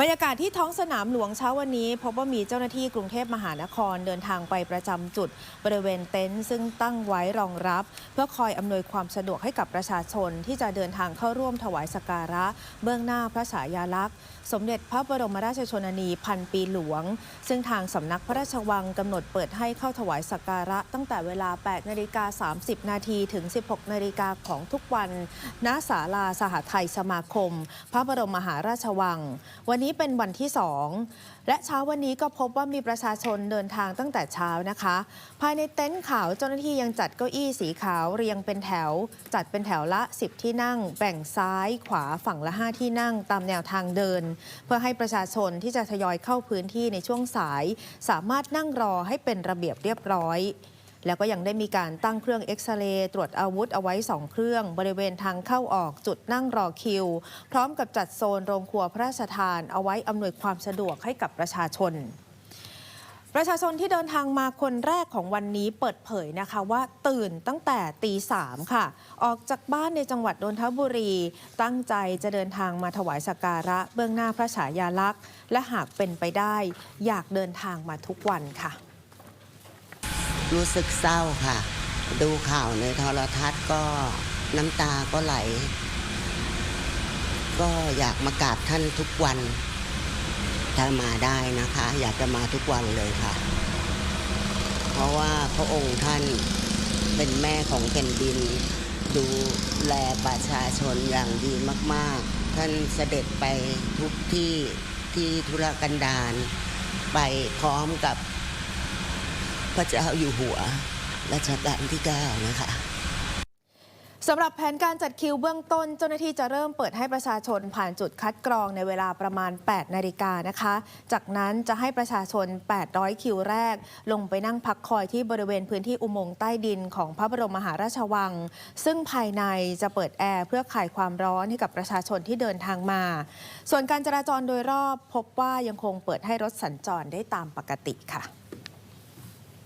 บรรยากาศที่ท้องสนามหลวงเช้าวันนี้พบว่ามีเจ้าหน้าที่กรุงเทพมหานครเดินทางไปประจำจุด บริเวณเต็นท์ซึ่งตั้งไว้รองรับ เพื่อคอยอำนวยความสะดวกให้กับประชาชนที่จะเดินทางเข้าร่วมถวายสักการะ เบื้องหน้าพระฉายาลักษณ์ สมเด็จพระบรมราชชนนีพันปีหลวง ซึ่งทางสำนักพระราชวังกำหนดเปิดให้เข้าถวายสักการะ ตั้งแต่เวลา 8 นาฬิกา 30 นาทีถึง 16 นาฬิกาของทุกวันณศาลาสหไทยสมาคม พระบรมมหาราชวัง วันนี้นี้เป็นวันที่ 2 และเช้าวันนี้ก็พบว่ามีประชาชนเดินทางตั้งแต่เช้านะคะ ภายในเต็นท์ขาวเจ้าหน้าที่ยังจัดเก้าอี้สีขาวเรียงเป็นแถว จัดเป็นแถวละ 10 ที่นั่ง แบ่งซ้ายขวาฝั่งละ 5 ที่นั่งตามแนวทางเดิน เพื่อให้ประชาชนที่จะทยอยเข้าพื้นที่ในช่วงสาย สามารถนั่งรอให้เป็นระเบียบเรียบร้อย แล้วก็ยังได้มีการตั้งเครื่องเอ็กซเรย์ตรวจอาวุธเอาไว้ 2 เครื่อง บริเวณทางเข้าออกจุดนั่งรอคิว พร้อมกับจัดโซนโรงครัวพระราชทานเอาไว้อำนวยความสะดวกให้กับประชาชนประชาชนที่เดินทางมาคนแรกของวันนี้เปิดเผยนะคะว่าตื่นตั้งแต่ตีสามค่ะ ออกจากบ้านในจังหวัดนนทบุรี ตั้งใจจะเดินทางมาถวายสักการะเบื้องหน้าพระฉายาลักษณ์ และหากเป็นไปได้ อยากเดินทางมาทุกวันค่ะ รู้สึกเศร้าค่ะ ดูข่าวในโทรทัศน์ก็น้ำตาก็ไหล ก็อยากมากราบท่านทุกวัน ถ้ามาได้นะคะ อยากจะมาทุกวันเลยค่ะ เพราะว่าพระองค์ท่านเป็นแม่ของแผ่นดิน ดูแลประชาชนอย่างดีมากๆ ท่านเสด็จไปทุกที่ที่ธุรกันดารไปพร้อมกับ พระเจ้าอยู่หัวรัชกาลที่ 9 นะคะสำหรับแผนการจัดคิวเบื้องต้น เจ้าหน้าที่จะเริ่มเปิดให้ประชาชนผ่านจุดคัดกรองในเวลาประมาณ 8 นาฬิกานะคะ จากนั้นจะให้ประชาชน 800 คิวแรก ลงไปนั่งพักคอยที่บริเวณพื้นที่อุโมงค์ใต้ดินของพระบรมมหาราชวัง ซึ่งภายในจะเปิดแอร์เพื่อคลายความร้อนให้กับประชาชนที่เดินทางมา ส่วนการจราจรโดยรอบพบว่ายังคงเปิดให้รถสัญจรได้ตามปกติค่ะ